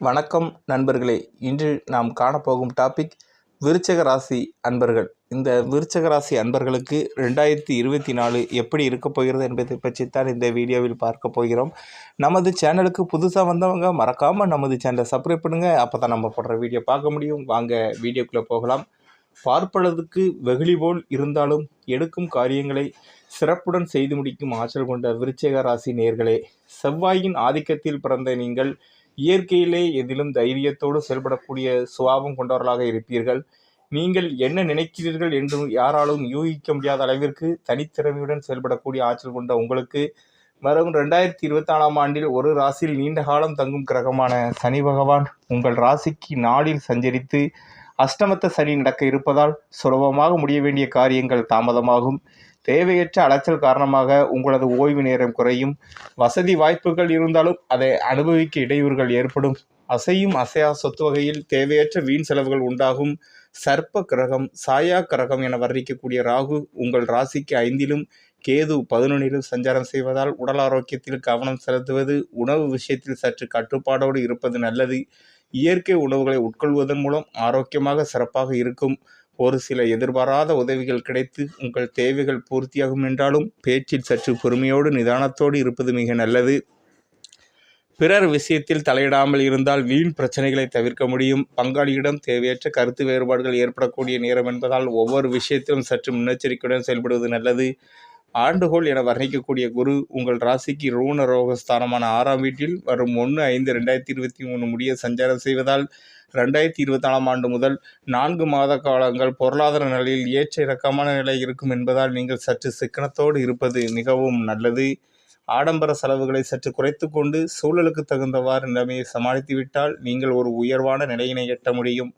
வணக்கம் நண்பர்களே. இன்று நாம் காணப்போகும் டாபிக் விருச்சக ராசி அன்பர்கள். இந்த விருச்சக ராசி அன்பர்களுக்கு ரெண்டாயிரத்தி இருபத்தி நாலு எப்படி இருக்க போகிறது என்பதை பற்றித்தான் இந்த வீடியோவில் பார்க்க போகிறோம். நமது சேனலுக்கு புதுசாக வந்தவங்க மறக்காமல் நமது சேனலை சப்ஸ்கிரைப் பண்ணுங்கள் அப்போ தான் நம்ம போடுற வீடியோ பார்க்க முடியும். வாங்க வீடியோக்குள்ளே போகலாம். பார்ப்பளவுக்கு வெகுளி போல் இருந்தாலும் எடுக்கும் காரியங்களை சிறப்புடன் செய்து முடிக்கும் ஆற்றல் கொண்ட விருச்சக ராசி நேர்களே செவ்வாயின் ஆதிக்கத்தில் பிறந்த நீங்கள் இயற்கையிலே எதிலும் தைரியத்தோடு செயல்படக்கூடிய சுபாவம் கொண்டவர்களாக இருப்பீர்கள். நீங்கள் என்ன நினைக்கிறீர்கள் என்று யாராலும் யூகிக்க முடியாத அளவிற்கு தனித்திறமையுடன் செயல்படக்கூடிய ஆற்றல் கொண்ட உங்களுக்கு வரும் ரெண்டாயிரத்தி இருபத்தி நாலாம் ஆண்டில் ஒரு ராசியில் நீண்ட காலம் தங்கும் கிரகமான சனி பகவான் உங்கள் ராசிக்கு நாளில் சஞ்சரித்து அஷ்டமத்த சனி நடக்க இருப்பதால் சுலபமாக முடிய வேண்டிய காரியங்கள் தாமதமாகும். தேவையற்ற அலைச்சல் காரணமாக உங்களது ஓய்வு நேரம் குறையும். வசதி வாய்ப்புகள் இருந்தாலும் அதை அனுபவிக்க இடையூறுகள் ஏற்படும். அசையும் அசையா சொத்து வகையில் தேவையற்ற வீண் செலவுகள் உண்டாகும். சர்ப்ப கிரகம் சாயா கிரகம் என வர்ணிக்கக்கூடிய ராகு உங்கள் ராசிக்கு ஐந்திலும் கேது பதினொன்றிலும் சஞ்சாரம் செய்வதால் உடல் ஆரோக்கியத்தில் கவனம் செலுத்துவது உணவு விஷயத்தில் சற்று கட்டுப்பாடோடு இருப்பது நல்லது. இயற்கை உணவுகளை உட்கொள்வதன் மூலம் ஆரோக்கியமாக சிறப்பாக இருக்கும். ஒரு சில எதிர்பாராத உதவிகள் கிடைத்து உங்கள் தேவைகள் பூர்த்தியாகும் என்றாலும் பேச்சில் சற்று பொறுமையோடு நிதானத்தோடு இருப்பது மிக நல்லது. பிறர் விஷயத்தில் தலையிடாமல் இருந்தால் வீண் பிரச்சனைகளை தவிர்க்க முடியும். பங்காளியிடம் தேவையற்ற கருத்து வேறுபாடுகள் ஏற்படக்கூடிய நேரம் என்பதால் ஒவ்வொரு விஷயத்திலும் சற்று முன்னெச்சரிக்கையுடன் செயல்படுவது நல்லது. ஆண்டுகோள் என வர்ணிக்கக்கூடிய குரு உங்கள் ராசிக்கு ரூண ரோகஸ்தானமான ஆறாம் வீட்டில் வரும் ஒன்று ஐந்து ரெண்டாயிரத்தி இருபத்தி மூணு முடிய சஞ்சாரம் செய்வதால் ரெண்டாயிரத்தி இருபத்தாலாம் ஆண்டு முதல் நான்கு மாத காலங்கள் பொருளாதார நிலையில் ஏற்ற இறக்கமான நிலை இருக்கும் என்பதால் நீங்கள் சற்று சிக்கனத்தோடு இருப்பது மிகவும் நல்லது. ஆடம்பர செலவுகளை சற்று குறைத்து கொண்டு சூழலுக்கு தகுந்தவாறு நிலைமையை சமாளித்துவிட்டால் நீங்கள் ஒரு உயர்வான நிலையினை எட்ட முடியும்.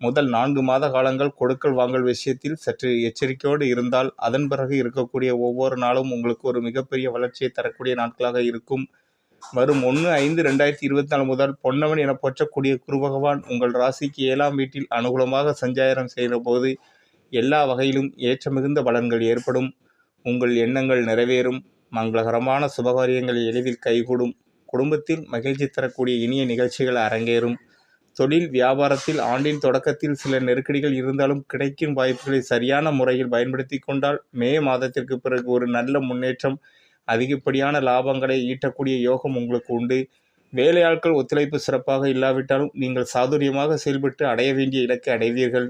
முதல் நான்கு மாத காலங்கள் கொடுக்கல் வாங்கல் விஷயத்தில் சற்று எச்சரிக்கையோடு இருந்தால் அதன் பிறகு இருக்கக்கூடிய ஒவ்வொரு நாளும் உங்களுக்கு ஒரு மிகப்பெரிய வளர்ச்சியை தரக்கூடிய நாட்களாக இருக்கும். வரும் ஒன்று ஐந்து ரெண்டாயிரத்தி இருபத்தி நாலு முதல் பொன்னவன் என போற்றக்கூடிய குரு பகவான் உங்கள் ராசிக்கு ஏழாம் வீட்டில் அனுகூலமாக சஞ்சாரம் செய்கிற போது எல்லா வகையிலும் ஏற்ற மிகுந்த பலன்கள் ஏற்படும். உங்கள் எண்ணங்கள் நிறைவேறும். மங்களகரமான சுபகாரியங்கள் எளிதில் கைகூடும். குடும்பத்தில் மகிழ்ச்சி தரக்கூடிய இனிய நிகழ்ச்சிகள் அரங்கேறும். தொழில் வியாபாரத்தில் ஆண்டின் தொடக்கத்தில் சில நெருக்கடிகள் இருந்தாலும் கிடைக்கும் வாய்ப்புகளை சரியான முறையில் பயன்படுத்தி கொண்டால் மே மாதத்திற்கு பிறகு ஒரு நல்ல முன்னேற்றம் அதிகப்படியான லாபங்களை ஈட்டக்கூடிய யோகம் உங்களுக்கு உண்டு. வேலையாட்கள் ஒத்துழைப்பு சிறப்பாக இல்லாவிட்டாலும் நீங்கள் சாதுரியமாக செயல்பட்டு அடைய வேண்டிய இலக்கை அடைவீர்கள்.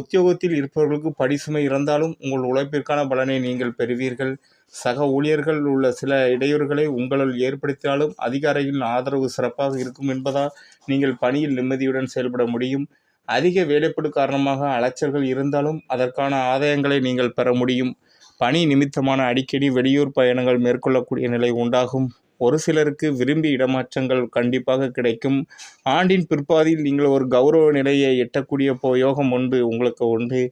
உத்தியோகத்தில் இருப்பவர்களுக்கு படிசுமை இருந்தாலும் உங்கள் உழைப்பிற்கான பலனை நீங்கள் பெறுவீர்கள். சக ஊழியர்கள் உள்ள சில இடையூறுகளை உங்களால் ஏற்படுத்தினாலும் அதிகாரிகளின் ஆதரவு சிறப்பாக இருக்கும் என்பதால் நீங்கள் பணியில் நிம்மதியுடன் செயல்பட முடியும். அதிக வேலைப்படு காரணமாக அலைச்சல்கள் இருந்தாலும் அதற்கான ஆதாயங்களை நீங்கள் பெற முடியும். பணி நிமித்தமான அடிக்கடி வெளியூர் பயணங்கள் மேற்கொள்ளக்கூடிய நிலை உண்டாகும். ஒரு சிலருக்கு விரும்பி இடமாற்றங்கள் கண்டிப்பாக கிடைக்கும். ஆண்டின் பிற்பாதியில் நீங்கள் ஒரு கௌரவ நிலையை எட்டக்கூடிய போ யோகம் உண்டு உங்களுக்கு உண்டு.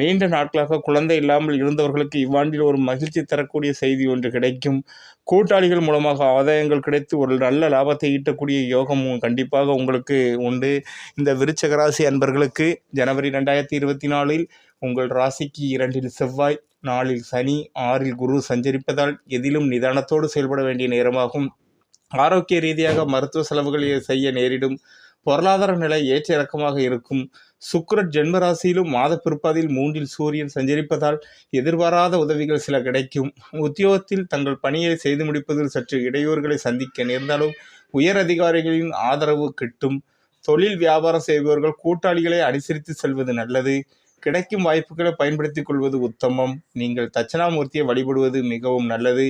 நீண்ட நாட்களாக குழந்தை இல்லாமல் இருந்தவர்களுக்கு இவ்வாண்டில் ஒரு மகிழ்ச்சி தரக்கூடிய செய்தி ஒன்று கிடைக்கும். கூட்டாளிகள் மூலமாக ஆதாயங்கள் கிடைத்து ஒரு நல்ல லாபத்தை ஈட்டக்கூடிய யோகம் கண்டிப்பாக உங்களுக்கு உண்டு. இந்த விருச்சகராசி அன்பர்களுக்கு ஜனவரி ரெண்டாயிரத்தி இருபத்தி நாலில் உங்கள் ராசிக்கு இரண்டில் செவ்வாய் நாளில் சனி ஆறில் குரு சஞ்சரிப்பதால் எதிலும் நிதானத்தோடு செயல்பட வேண்டிய நேரமாகும். ஆரோக்கிய ரீதியாக மருத்துவ செலவுகள் செய்ய நேரிடும். பொருளாதார நிலை ஏற்ற இறக்கமாக இருக்கும். சுக்கிரன் ஜென்மராசியிலும் மாத பிற்பாதில் மூன்றில் சூரியன் சஞ்சரிப்பதால் எதிர்பாராத உதவிகள் சில கிடைக்கும். உத்தியோகத்தில் தங்கள் பணியை செய்து முடிப்பதில் சற்று இடையூறுகளை சந்திக்க நேர்ந்தாலும் உயர் அதிகாரிகளின் ஆதரவு கிட்டும். தொழில் வியாபாரம் செய்பவர்கள் கூட்டாளிகளை அனுசரித்து செல்வது நல்லது. கிடைக்கும் வாய்ப்புகளை பயன்படுத்திக் கொள்வது உத்தமம். நீங்கள் தட்சணாமூர்த்தியை வழிபடுவது மிகவும் நல்லது.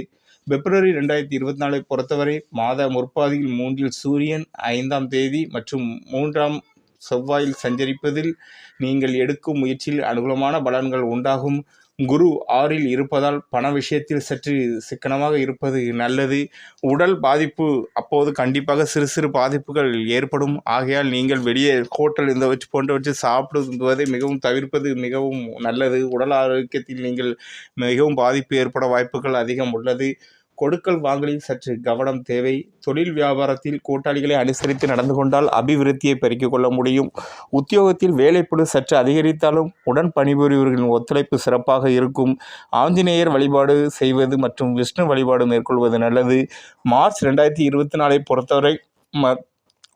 பிப்ரவரி ரெண்டாயிரத்தி இருபத்தி நாலை பொறுத்தவரை மாத முற்பாதியில் மூன்றில் சூரியன் ஐந்தாம் தேதி மற்றும் மூன்றாம் செவ்வாயில் சஞ்சரிப்பதில் நீங்கள் எடுக்கும் முயற்சியில் அனுகூலமான பலன்கள் உண்டாகும். குரு ஆறில் இருப்பதால் பண விஷயத்தில் சற்று சிக்கனமாக இருப்பது நல்லது. உடல் பாதிப்பு அப்போது கண்டிப்பாக சிறு சிறு பாதிப்புகள் ஏற்படும். ஆகையால் நீங்கள் வெளியே ஹோட்டல் இந்த வச்சு போன்றவற்றை சாப்பிடுவதை மிகவும் தவிர்ப்பது மிகவும் நல்லது. உடல் ஆரோக்கியத்தில் நீங்கள் மிகவும் பாதிப்பு ஏற்பட வாய்ப்புகள் அதிகம் உள்ளது. கொடுக்கல் வாங்கலில் சற்று கவனம் தேவை. தொழில் வியாபாரத்தில் கூட்டாளிகளை அனுசரித்து நடந்து கொண்டால் அபிவிருத்தியை பெருக்கிக் கொள்ள முடியும். உத்தியோகத்தில் வேலைப்படு சற்று அதிகரித்தாலும் உடன் பணிபுரிவர்களின் ஒத்துழைப்பு சிறப்பாக இருக்கும். ஆஞ்சநேயர் வழிபாடு செய்வது மற்றும் விஷ்ணு வழிபாடு மேற்கொள்வது நல்லது. மார்ச் ரெண்டாயிரத்தி இருபத்தி நாலை பொறுத்தவரை ம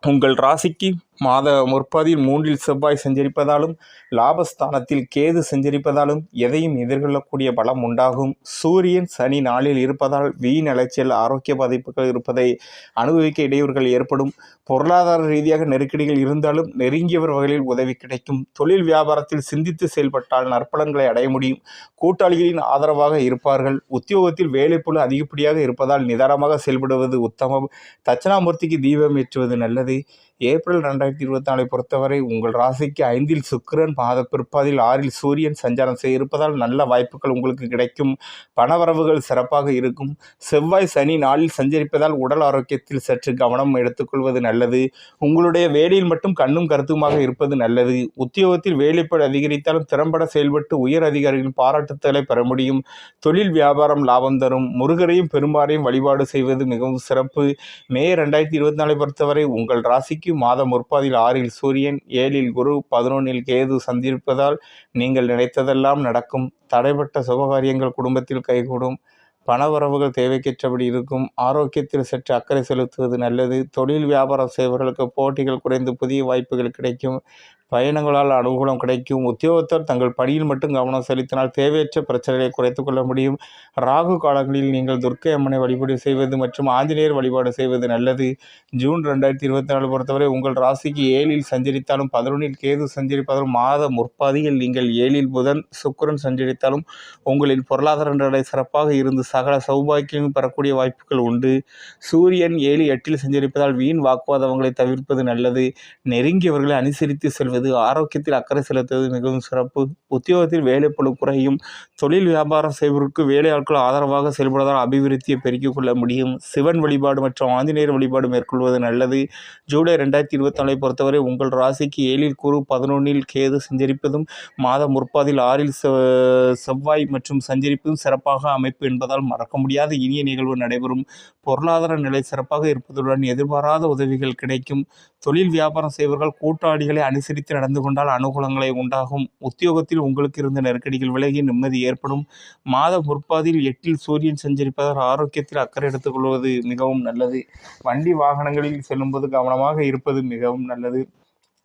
உங்கள் ராசிக்கு மாத முற்பதில் மூன்றில் செவ்வாய் சஞ்சரிப்பதாலும் லாபஸ்தானத்தில் கேது சஞ்சரிப்பதாலும் எதையும் எதிர்கொள்ளக்கூடிய பலம் உண்டாகும். சூரியன் சனி நாளில் இருப்பதால் வீண் அலைச்சல் ஆரோக்கிய பாதிப்புகள் இருப்பதை அனுபவிக்க இடையூறுகள் ஏற்படும். பொருளாதார ரீதியாக நெருக்கடிகள் இருந்தாலும் நெருங்கியவர் வகையில் உதவி கிடைக்கும். தொழில் வியாபாரத்தில் சிந்தித்து செயல்பட்டால் நற்பலன்களை அடைய முடியும். கூட்டாளிகளின் ஆதரவாக இருப்பார்கள். உத்தியோகத்தில் வேலைப்புழு அதிகப்படியாக இருப்பதால் நிதானமாக செயல்படுவது உத்தமம். தட்சணாமூர்த்திக்கு தீபம் ஏற்றுவது நல்லது. ஏப்ரல் ரெண்டாயிரத்தி இருபத்தி நாலை பொறுத்தவரை உங்கள் ராசிக்கு ஐந்தில் சுக்கிரன் பாத பிற்பாதில் ஆறில் சூரியன் சஞ்சாரம் செய்ய இருப்பதால் நல்ல வாய்ப்புகள் உங்களுக்கு கிடைக்கும். பணவரவுகள் சிறப்பாக இருக்கும். செவ்வாய் சனி நாளில் சஞ்சரிப்பதால் உடல் ஆரோக்கியத்தில் சற்று கவனம் எடுத்துக்கொள்வது நல்லது. உங்களுடைய வேலையில் மட்டும் கண்ணும் கருத்துமாக இருப்பது நல்லது. உத்தியோகத்தில் வேலைப்படு அதிகரித்தாலும் திறம்பட செயல்பட்டு உயர் அதிகாரிகளின் பாராட்டுதலை பெற முடியும். தொழில் வியாபாரம் லாபம் தரும். முருகரையும் பெருமாறையும் வழிபாடு செய்வது மிகவும் சிறப்பு. மே ரெண்டாயிரத்தி இருபத்தி நாலை பொறுத்தவரை உங்கள் ராசிக்கு மாதம் முற்பாதில் ஆறில் சூரியன் ஏழில் குரு பதினொன்றில் கேது சந்திருப்பதால் நீங்கள் நினைத்ததெல்லாம் நடக்கும். தடைப்பட்ட சுபகாரியங்கள் குடும்பத்தில் கைகூடும். பணவரவுகள் தேவைக்கேற்றபடி இருக்கும். ஆரோக்கியத்தில் சற்று அக்கறை செலுத்துவது நல்லது. தொழில் வியாபாரம் செய்பவர்களுக்கு போட்டிகள் குறைந்து புதிய வாய்ப்புகள் கிடைக்கும். பயணங்களால் அனுகூலம் கிடைக்கும். உத்தியோகத்தர் தங்கள் பணியில் மட்டும் கவனம் செலுத்தினால் தேவையற்ற பிரச்சனைகளை குறைத்து கொள்ள முடியும். ராகு காலங்களில் நீங்கள் துர்க்கை அம்மனை வழிபாடு செய்வது மற்றும் ஆஞ்சநேயர் வழிபாடு செய்வது நல்லது. ஜூன் ரெண்டாயிரத்தி இருபத்தி நாலு பொறுத்தவரை உங்கள் ராசிக்கு ஏழில் சஞ்சரித்தாலும் பதினொன்றில் கேது சஞ்சரிப்பதாலும் மாத முற்பாதியில் நீங்கள் ஏழில் புதன் சுக்கரன் சஞ்சரித்தாலும் உங்களின் பொருளாதார நிலை சிறப்பாக இருந்து சகல சௌபாக்கியம் பெறக்கூடிய வாய்ப்புகள் உண்டு. சூரியன் ஏழு எட்டில் சஞ்சரிப்பதால் வீண் வாக்குவாதங்களை தவிர்ப்பது நல்லது. நெருங்கியவர்களை அனுசரித்து செல்வது ஆரோக்கியத்தில் அக்கறை செலுத்துவது மிகவும் சிறப்பு. உத்தியோகத்தில் வேலைப்பழு குறையும். தொழில் வியாபாரம் செய்வதற்கு வேலையாட்கள் ஆதரவாக செயல்படுவதால் அபிவிருத்தியை பெருக்கிக் கொள்ள முடியும். சிவன் வழிபாடு மற்றும் ஆஞ்சநேயர் வழிபாடு மேற்கொள்வது நல்லது. ஜூலை ரெண்டாயிரத்தி இருபத்தி நாலை பொறுத்தவரை உங்கள் ராசிக்கு ஏழில் குறு பதினொன்றில் கேது சஞ்சரிப்பதும் மாதம் முற்பாதில் ஆறில் செவ்வாய் மற்றும் சஞ்சரிப்பதும் சிறப்பாக அமைப்பு என்பதால் மறக்க முடியாத இனிய நிகழ்வு நடைபெறும். பொருளாதார நிலை சிறப்பாக இருப்பதுடன் எதிர்பாராத உதவிகள் கிடைக்கும். தொழில் வியாபாரம் செய்வர்கள் கூட்டாளிகளை அனுசரித்து நடந்து கொண்டால் அனுகூலங்களை உண்டாகும். உத்தியோகத்தில் உங்களுக்கு இருந்த நெருக்கடிகள் விலகி நிம்மதி ஏற்படும். மாத முற்பாதியில் எட்டில் சூரியன் சஞ்சரிப்பதால் ஆரோக்கியத்தில் அக்கறை எடுத்துக்கொள்வது மிகவும் நல்லது. வண்டி வாகனங்களில் செல்லும்போது கவனமாக இருப்பது மிகவும் நல்லது.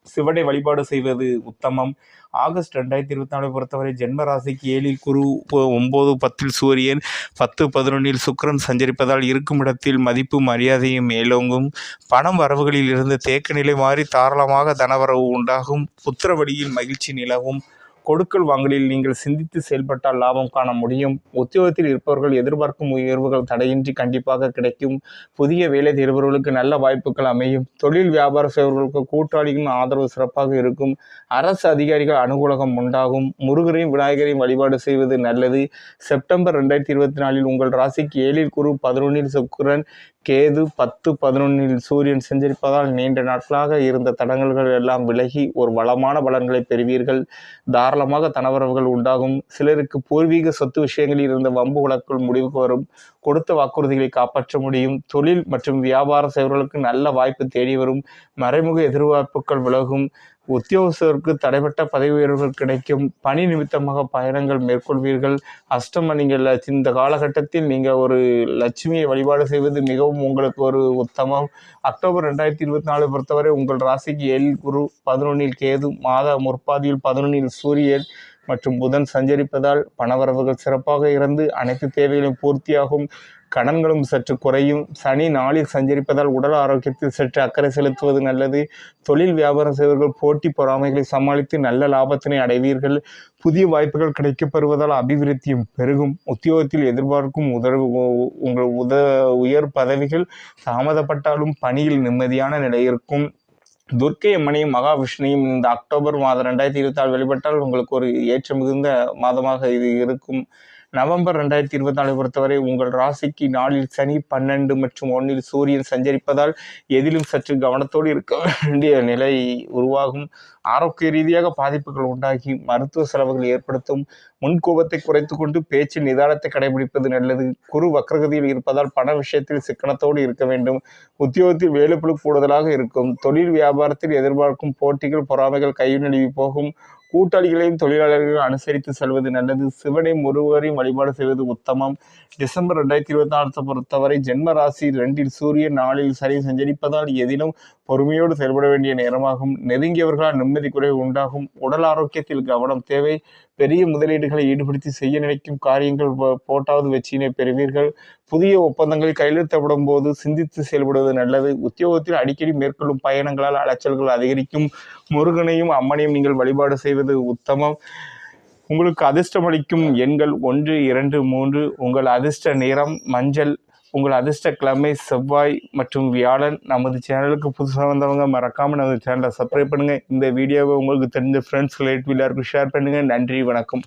சிவனை வழிபாடு செய்வது உத்தமம். ஆகஸ்ட் ரெண்டாயிரத்தி இருபத்தி நாலு பொறுத்தவரை ஜென்ம ராசிக்கு ஏழில் குரு ஒ- ஒன்பது பத்தில் சூரியன் பத்து பதினொன்றில் சுக்கரன் சஞ்சரிப்பதால் இருக்கும் இடத்தில் மதிப்பு மரியாதையும் மேலோங்கும். பணம் வரவுகளில் இருந்து தேக்க நிலை மாறி தாராளமாக தனவரவு உண்டாகும். புத்திர வழியில் மகிழ்ச்சி நிலவும். கொடுக்கல் வாங்கலில் நீங்கள் சிந்தித்து செயல்பட்டால் லாபம் காண முடியும். உத்தியோகத்தில் இருப்பவர்கள் எதிர்பார்க்கும் உயர்வுகள் தடையின்றி கண்டிப்பாக கிடைக்கும். புதிய வேலை தேர்பவர்களுக்கு நல்ல வாய்ப்புகள் அமையும். தொழில் வியாபார செய்வர்களுக்கு கூட்டாளிகளின் ஆதரவு சிறப்பாக இருக்கும். அரசு அதிகாரிகள் அனுகூலகம் உண்டாகும். முருகரையும் விநாயகரையும் வழிபாடு செய்வது நல்லது. செப்டம்பர் ரெண்டாயிரத்தி இருபத்தி நாலில் உங்கள் ராசிக்கு ஏழில் குரு பதினொன்றில் சுக்கிரன் கேது பத்து பதினொன்றில் சூரியன் செஞ்சிருப்பதால் நீண்ட நாட்களாக இருந்த தடங்கல்கள் எல்லாம் விலகி ஒரு வளமான பலன்களை பெறுவீர்கள். காரணமாக தனவரவுகள் உண்டாகும். சிலருக்கு பூர்வீக சொத்து விஷயங்களில் இருந்த வம்பு வழக்குகள் முடிவுக்கு வரும் கொடுத்த வாக்குறுதிகளை காப்பாற்ற முடியும். தொழில் மற்றும் வியாபார செய்வர்களுக்கு நல்ல வாய்ப்பு தேடி வரும். மறைமுக எதிர்பார்ப்புகள் விலகும். உத்தியோகஸ்தருக்கு தடைப்பட்ட பதவி உயர்வுகள் கிடைக்கும். பணி நிமித்தமாக பயணங்கள் மேற்கொள்வீர்கள். அஷ்டம நீங்கள் இந்த காலகட்டத்தில் நீங்கள் ஒரு லட்சுமியை வழிபாடு செய்வது மிகவும் உங்களுக்கு ஒரு உத்தமம். அக்டோபர் ரெண்டாயிரத்தி இருபத்தி நாலு பொறுத்தவரை உங்கள் ராசிக்கு ஏழில் குரு பதினொன்றில் கேது மாத முற்பாதியில் பதினொன்றில் சூரியன் மற்றும் புதன் சஞ்சரிப்பதால் பணவரவுகள் சிறப்பாக இருந்து அனைத்து தேவைகளும் பூர்த்தியாகும். கடன்களும் சற்று குறையும். சனி நாளில் சஞ்சரிப்பதால் உடல் ஆரோக்கியத்தில் சற்று அக்கறை செலுத்துவது நல்லது. தொழில் வியாபாரம் செய்வர்கள் போட்டி பொறாமைகளை சமாளித்து நல்ல லாபத்தினை அடைவீர்கள். புதிய வாய்ப்புகள் கிடைக்கப்பெறுவதால் அபிவிருத்தியும் பெருகும். உத்தியோகத்தில் எதிர்பார்க்கும் உதவு உ- உங்கள் உத உயர் பதவிகள் தாமதப்பட்டாலும் பணியில் நிம்மதியான நிலை இருக்கும். துர்க்கை அம்மனையும் மகாவிஷ்ணுவையும் இந்த அக்டோபர் மாதம் ரெண்டாயிரத்தி இருபத்தி ஆறு வெளிப்பட்டால் உங்களுக்கு ஒரு ஏற்றம் மிகுந்த மாதமாக இது இருக்கும். நவம்பர் ரெண்டாயிரத்தி இருபத்தி நாலு பொறுத்தவரை உங்கள் ராசிக்கு நாளில் சனி பன்னெண்டு மற்றும் ஒன்றில் சூரியன் சஞ்சரிப்பதால் எதிலும் சற்று கவனத்தோடு இருக்க வேண்டிய நிலை உருவாகும். ஆரோக்கிய ரீதியாக பாதிப்புகள் உண்டாகி மருத்துவ செலவுகள் ஏற்படுத்தும் முன்கோபத்தை குறைத்து கொண்டு பேச்சு நிதானத்தை கடைபிடிப்பது நல்லது. குரு வக்ரகதியில் இருப்பதால் பண விஷயத்தில் சிக்கனத்தோடு இருக்க வேண்டும். உத்தியோகத்தில் வேலுப்புழு கூடுதலாக இருக்கும். தொழில் வியாபாரத்தில் எதிர்பார்க்கும் போட்டிகள் பொறாமைகள் கை போகும். கூட்டாளிகளையும் தொழிலாளர்களையும் அனுசரித்து செல்வது நல்லது. சிவனை முருகரையும் வழிபாடு செய்வது உத்தமம். டிசம்பர் ரெண்டாயிரத்தி இருபத்தி நாலு பொறுத்தவரை ஜென்ம ராசி ரெண்டில் சூரியன் நாளில் சரி சஞ்சரிப்பதால் எதிலும் பொறுமையோடு செயல்பட வேண்டிய நேரமாகும். நெருங்கியவர்களால் நிம்மதி குறைவு உண்டாகும். உடல் ஆரோக்கியத்தில் கவனம் தேவை. பெரிய முதலீடுகளை ஈடுபடுத்தி செய்ய நினைக்கும் காரியங்கள் போ- போட்டாவது வெற்றியினை பெறுவீர்கள். புதிய ஒப்பந்தங்கள் கையெழுத்தப்படும் போது சிந்தித்து செயல்படுவது நல்லது. உத்தியோகத்தில் அடிக்கடி மேற்கொள்ளும் பயணங்களால் அலைச்சல்கள் அதிகரிக்கும். முருகனையும் அம்மனையும் நீங்கள் வழிபாடு செய்வது உத்தமம். உங்களுக்கு அதிர்ஷ்டமளிக்கும் எண்கள் ஒன்று இரண்டு மூன்று. உங்கள் அதிர்ஷ்ட நிறம் மஞ்சள் உங்கள் அதிர்ஷ்ட கிழமை செவ்வாய் மற்றும் வியாழன் நமது சேனலுக்கு புதுசாக வந்தவங்க மறக்காமல் நமது சேனலை சப்ஸ்கிரைப் பண்ணுங்கள் இந்த வீடியோவை உங்களுக்கு தெரிஞ்ச ஃப்ரெண்ட்ஸ் ரிலேட்டிவ் எல்லாருக்கும் ஷேர் பண்ணுங்கள் நன்றி வணக்கம்.